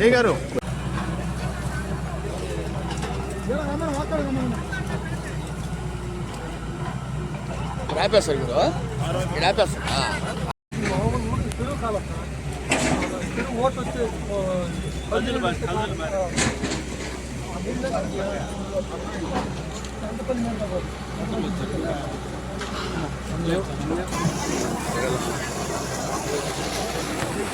ఏ గారు ఆపేస్తారు మీరు ఇక్కడ ఆపేస్తారు సార్ మేము పిల్లలు తీసుకొని వెళ్ళాలంటే మీరు వెళ్ళలేదు. మా కాడే అవుతుంది సార్. దారి కంటే నాడి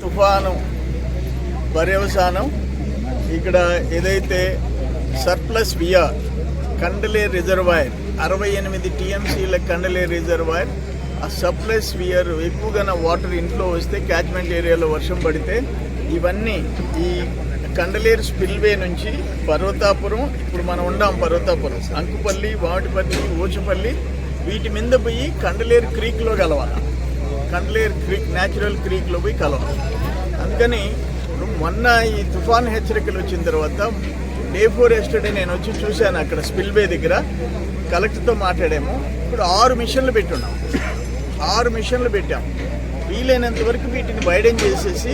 తుఫాను పర్యవసానం ఇక్కడ ఏదైతే సర్ప్లస్ విఆర్ కండలే రిజర్వాయర్ అరవై ఎనిమిది టీఎంసీల కండలే రిజర్వాయర్ ఆ సర్ప్లస్ వియర్ ఎక్కువగా వాటర్ ఇంట్లో వస్తే క్యాచ్మెంట్ ఏరియాలో వర్షం పడితే ఇవన్నీ ఈ కండలేరు స్పిల్వే నుంచి పర్వతాపురం ఇప్పుడు మనం ఉండాం పర్వతాపురం అంకుపల్లి వాటిపల్లి ఓచపల్లి వీటి మీద పోయి కండలేరు క్రీక్లో కలవాలి. కండలేరు క్రీక్ న్యాచురల్ క్రీక్లో పోయి కలవాలి. అందుకని మొన్న ఈ తుఫాన్ హెచ్చరికలు వచ్చిన తర్వాత డే ఫోర్ ఎస్టర్డే నేను వచ్చి చూశాను అక్కడ స్పిల్వే దగ్గర. కలెక్టర్తో మాట్లాడాము. ఇప్పుడు ఆరు మిషన్లు పెట్టున్నాం. ఆరు మిషన్లు పెట్టాము వీలైనంత వరకు వీటిని బయటం చేసేసి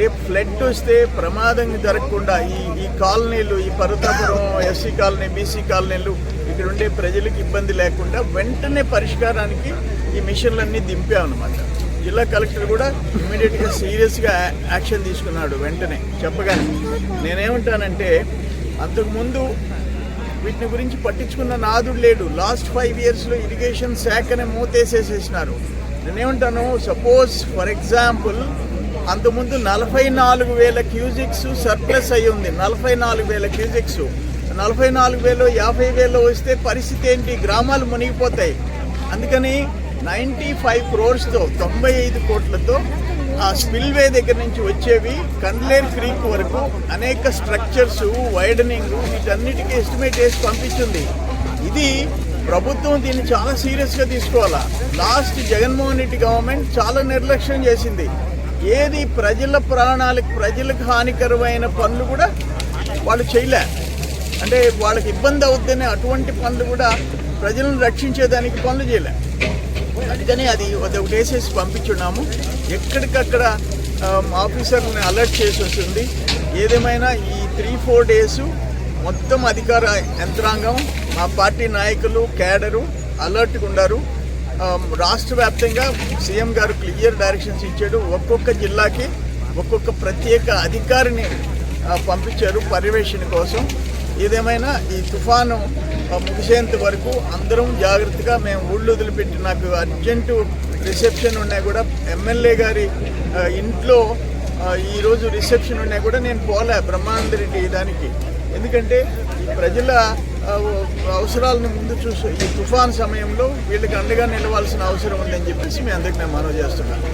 రేపు ఫ్లడ్ వస్తే ప్రమాదం జరగకుండా ఈ ఈ కాలనీలు ఈ పర్వతాపురం ఎస్సీ కాలనీ బీసీ కాలనీలు ఇక్కడ ఉండే ప్రజలకు ఇబ్బంది లేకుండా వెంటనే పరిష్కారానికి ఈ మిషన్లన్నీ దింపామన్నమాట. జిల్లా కలెక్టర్ కూడా ఇమీడియట్గా సీరియస్గా యాక్షన్ తీసుకున్నాడు వెంటనే చెప్పగానే. నేనేమంటానంటే అంతకుముందు వీటిని గురించి పట్టించుకున్న నాదుడు లేడు. లాస్ట్ ఫైవ్ ఇయర్స్లో ఇరిగేషన్ శాఖనే మూతేసేసేసినారు. నేనేమంటాను సపోజ్ ఫర్ ఎగ్జాంపుల్ అంతకుముందు నలభై నాలుగు వేల క్యూజిక్స్ సర్ప్లస్ అయి ఉంది నలభై నాలుగు వేల క్యూజిక్స్ నలభై నాలుగు వేలు యాభై వేలు వస్తే పరిస్థితి ఏంటి? గ్రామాలు మునిగిపోతాయి. అందుకని నైంటీ ఫైవ్ క్రోర్స్తో తొంభై ఐదు కోట్లతో ఆ స్పిల్వే దగ్గర నుంచి వచ్చేవి కండ్లేర్ క్రీక్ వరకు అనేక స్ట్రక్చర్స్ వైడనింగ్ వీటన్నిటికీ ఎస్టిమేట్ వేసి పంపించింది. ఇది ప్రభుత్వం దీన్ని చాలా సీరియస్గా తీసుకోవాలా? లాస్ట్ జగన్మోహన్ రెడ్డి గవర్నమెంట్ చాలా నిర్లక్ష్యం చేసింది. ఏది ప్రజల ప్రాణాలకు ప్రజలకు హానికరమైన పనులు కూడా వాళ్ళు చేయలే. అంటే వాళ్ళకి ఇబ్బంది అవుతుందనే అటువంటి పనులు కూడా ప్రజలను రక్షించేదానికి పనులు చేయలే. అందుకని అది ఒకటి వేసేసి పంపించున్నాము. ఎక్కడికక్కడ ఆఫీసర్ని అలర్ట్ చేసి వస్తుంది. ఏదేమైనా ఈ త్రీ ఫోర్ డేస్ మొత్తం అధికార యంత్రాంగం మా పార్టీ నాయకులు క్యాడరు అలర్ట్గా ఉన్నారు రాష్ట్ర వ్యాప్తంగా సీఎం గారు క్లియర్ డైరెక్షన్స్ ఇచ్చాడు. ఒక్కొక్క జిల్లాకి ఒక్కొక్క ప్రత్యేక అధికారిని పంపించారు పర్యవేక్షణ కోసం. ఏదేమైనా ఈ తుఫాను ముగిసేంత వరకు అందరం జాగ్రత్తగా మేము ఊళ్ళు వదిలిపెట్టి నాకు అర్జెంటు రిసెప్షన్ ఉన్నా కూడా ఎమ్మెల్యే గారి ఇంట్లో ఈరోజు రిసెప్షన్ ఉన్నా కూడా నేను పోలే బ్రహ్మానంద రెడ్డి దానికి. ఎందుకంటే ప్రజల అవసరాలను ముందు చూసి ఈ తుఫాన్ సమయంలో వీళ్ళకి అండగా నిలవాల్సిన అవసరం ఉందని చెప్పేసి మీ అందరికి నేను మనవి చేస్తున్నాను.